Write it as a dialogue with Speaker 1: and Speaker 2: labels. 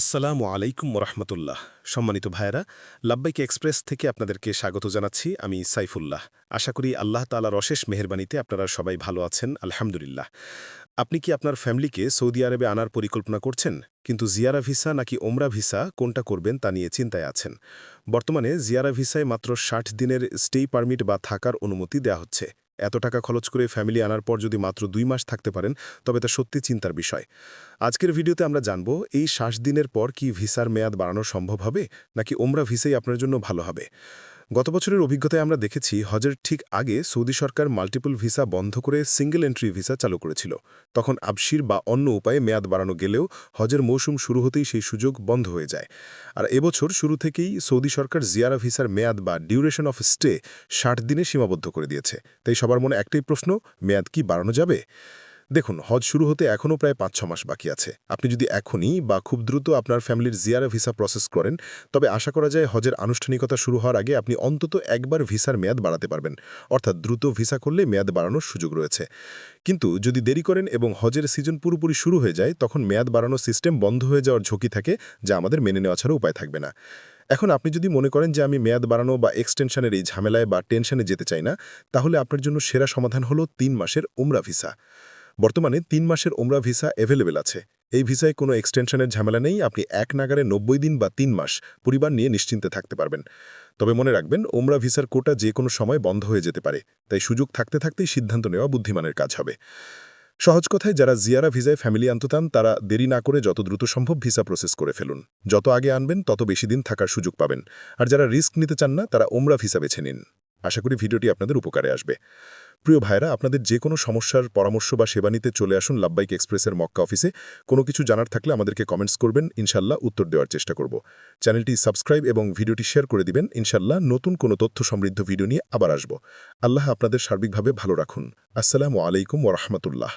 Speaker 1: আসসালামু আলাইকুম রহমতুল্লাহ সম্মানিত ভাইয়েরা লাব্বাইক এক্সপ্রেস থেকে আপনাদেরকে স্বাগত জানাচ্ছি, আমি সাইফুল্লাহ। আশা করি আল্লাহ তালার অশেষ মেহরবানিতে আপনারা সবাই ভালো আছেন, আলহামদুলিল্লাহ। আপনি কি আপনার ফ্যামিলিকে সৌদি আরবে আনার পরিকল্পনা করছেন? কিন্তু জিয়ারা ভিসা নাকি ওমরা ভিসা, কোনটা করবেন তা নিয়ে চিন্তায় আছেন। বর্তমানে জিয়ারা ভিসায় মাত্র ষাট দিনের স্টে পারমিট বা থাকার অনুমতি দেওয়া হচ্ছে। এত টাকা খরচ করে ফ্যামিলি আনার পর যদি মাত্র দুই মাস থাকতে পারেন, তবে তা সত্যি চিন্তার বিষয়। আজকের ভিডিওতে আমরা জানব, এই শ্বাস দিনের পর কি ভিসার মেয়াদ বাড়ানো সম্ভব হবে, নাকি ওমরা ভিসাই আপনার জন্য ভালো হবে? গত বছরের অভিজ্ঞতায় আমরা দেখেছি হজের ঠিক আগে সৌদি সরকার মাল্টিপল ভিসা বন্ধ করে সিঙ্গেল এন্ট্রি ভিসা চালু করেছিল। তখন আবশির বা অন্য উপায়ে মেয়াদ বাড়ানো গেলেও হজের মৌসুম শুরু হতেই সেই সুযোগ বন্ধ হয়ে যায়। আর এবছর শুরু থেকেই সৌদি সরকার জিয়ারা ভিসার মেয়াদ বা ডিউরেশন অফ স্টে ষাট দিনে সীমাবদ্ধ করে দিয়েছে। তাই সবার মনে একটাই প্রশ্ন, মেয়াদ কি বাড়ানো যাবে? দেখুন, হজ শুরু হতে এখনও প্রায় পাঁচ ছ মাস বাকি আছে। আপনি যদি এখনই বা খুব দ্রুত আপনার ফ্যামিলির জিয়ারা ভিসা প্রসেস করেন, তবে আশা করা যায় হজের আনুষ্ঠানিকতা শুরু হওয়ার আগে আপনি অন্তত একবার ভিসার মেয়াদ বাড়াতে পারবেন। অর্থাৎ দ্রুত ভিসা করলে মেয়াদ বাড়ানোর সুযোগ রয়েছে। কিন্তু যদি দেরি করেন এবং হজের সিজন পুরোপুরি শুরু হয়ে যায়, তখন মেয়াদ বাড়ানোর সিস্টেম বন্ধ হয়ে যাওয়ার ঝুঁকি থাকে, যা আমাদের মেনে নেওয়া ছাড়া উপায় থাকবে না। এখন আপনি যদি মনে করেন যে আমি মেয়াদ বাড়ানো বা এক্সটেনশনের এই ঝামেলায় বা টেনশনে যেতে চাই না, তাহলে আপনার জন্য সেরা সমাধান হলো তিন মাসের উমরা ভিসা। বর্তমানে তিন মাসের ওমরা ভিসা অ্যাভেলেবেল আছে। এই ভিসায় কোনো এক্সটেনশনের ঝামেলা নেই, আপনি এক নাগারে নব্বই দিন বা তিন মাস পরিবার নিয়ে নিশ্চিন্তে থাকতে পারবেন। তবে মনে রাখবেন, ওমরা ভিসার কোটা যে কোনো সময় বন্ধ হয়ে যেতে পারে, তাই সুযোগ থাকতে থাকতেই সিদ্ধান্ত নেওয়া বুদ্ধিমানের কাজ হবে। সহজ কথায়, যারা জিয়ারা ভিসায় ফ্যামিলি আনতান তারা দেরি না করে যত দ্রুত সম্ভব ভিসা প্রসেস করে ফেলুন। যত আগে আনবেন, তত বেশি দিন থাকার সুযোগ পাবেন। আর যারা রিস্ক নিতে চান না, তারা ওমরা ভিসা বেছে নিন। আশা করি ভিডিওটি আপনাদের উপকারে আসবে। প্রিয় ভাইরা আপনাদের যে কোনো সমস্যার পরামর্শ বা সেবা নিতে চলে আসুন লাভবাইক এক্সপ্রেসের মক্কা অফিসে। কোনো কিছু জানার থাকলে আমাদেরকে কমেন্টস করবেন, ইনশাল্লাহ উত্তর দেওয়ার চেষ্টা করব। চ্যানেলটি সাবস্ক্রাইব এবং ভিডিওটি শেয়ার করে দিবেন, ইনশাল্লাহ নতুন কোনো তথ্য সমৃদ্ধ ভিডিও নিয়ে আবার আসব। আল্লাহ আপনাদের সার্বিকভাবে ভালো রাখুন। আসসালামু আলাইকুম ওরহমতুল্লাহ